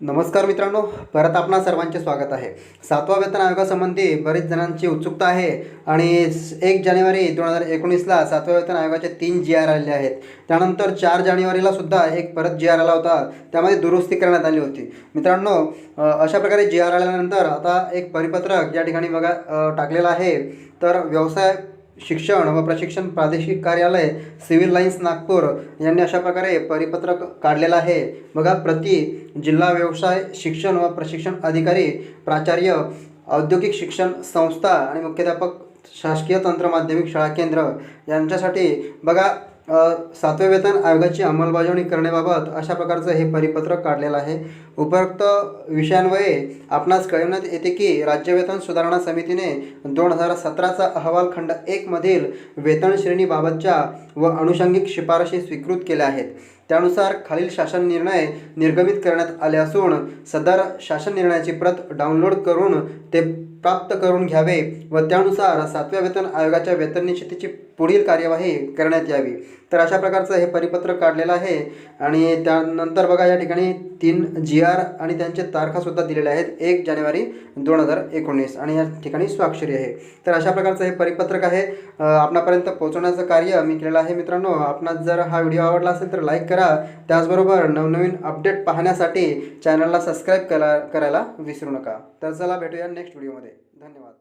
नमस्कार मित्रांनो परत आपणा सर्वांचे स्वागत आहे. सातवा वेतन आयोगासंबंधी बरेच जणांची उत्सुकता आहे आणि एक जानेवारी दोन हजार एकोणीसला सातव्या वेतन आयोगाचे तीन जी आर आलेले आहेत. त्यानंतर चार जानेवारीला सुद्धा एक परत जी आर आला होता. त्यामध्ये दुरुस्ती करण्यात आली होती. मित्रांनो अशा प्रकारे जी आर आल्यानंतर आता एक परिपत्रक या ठिकाणी बघा टाकलेला टाकलेलं आहे. तर व्यवसाय शिक्षण व प्रशिक्षण प्रादेशिक कार्यालय सिव्हिल लाईन्स नागपूर यांनी अशा प्रकारे परिपत्रक काढलेलं आहे. बघा प्रति जिल्हा व्यवसाय शिक्षण व प्रशिक्षण अधिकारी प्राचार्य औद्योगिक शिक्षण संस्था आणि मुख्याध्यापक शासकीय तंत्र माध्यमिक शाळा केंद्र यांच्यासाठी बघा सातव्या वेतन आयोगाची अंमलबजावणी करण्याबाबत अशा प्रकारचं हे परिपत्रक काढलेलं आहे. उपरोक्त विषयांवये आपणास कळवण्यात येते की राज्य वेतन सुधारणा समितीने दोन हजार सतराचा अहवाल खंड एकमधील वेतन श्रेणीबाबतच्या व अनुषंगिक शिफारशी स्वीकृत केल्या आहेत. त्यानुसार खालील शासन निर्णय निर्गमित करण्यात आले असून सदर शासन निर्णयाची प्रत डाउनलोड करून ते प्राप्त करून घ्यावे व त्यानुसार सातव्या वेतन आयोगाच्या वेतन निश्चितीची पुढील कार्यवाही करण्यात यावी. तर अशा प्रकारचं हे परिपत्रक काढलेलं आहे आणि त्यानंतर बघा या ठिकाणी तीन जी आर आणि त्यांचे तारखासुद्धा दिलेल्या आहेत. एक जानेवारी दोन हजार एकोणीस आणि या ठिकाणी स्वाक्षरी आहे. तर अशा प्रकारचं हे परिपत्रक आहे. आपणापर्यंत पोहोचवण्याचं कार्य मी केलेलं आहे मित्रांनो. आपणास जर हा व्हिडिओ आवडला असेल तर लाईक करा. त्याचबरोबर नवनवीन अपडेट पाहण्यासाठी चॅनलला सबस्क्राईब करा करायला विसरू नका. तर चला भेटूया नेक्स्ट व्हिडिओमध्ये धन्यवाद.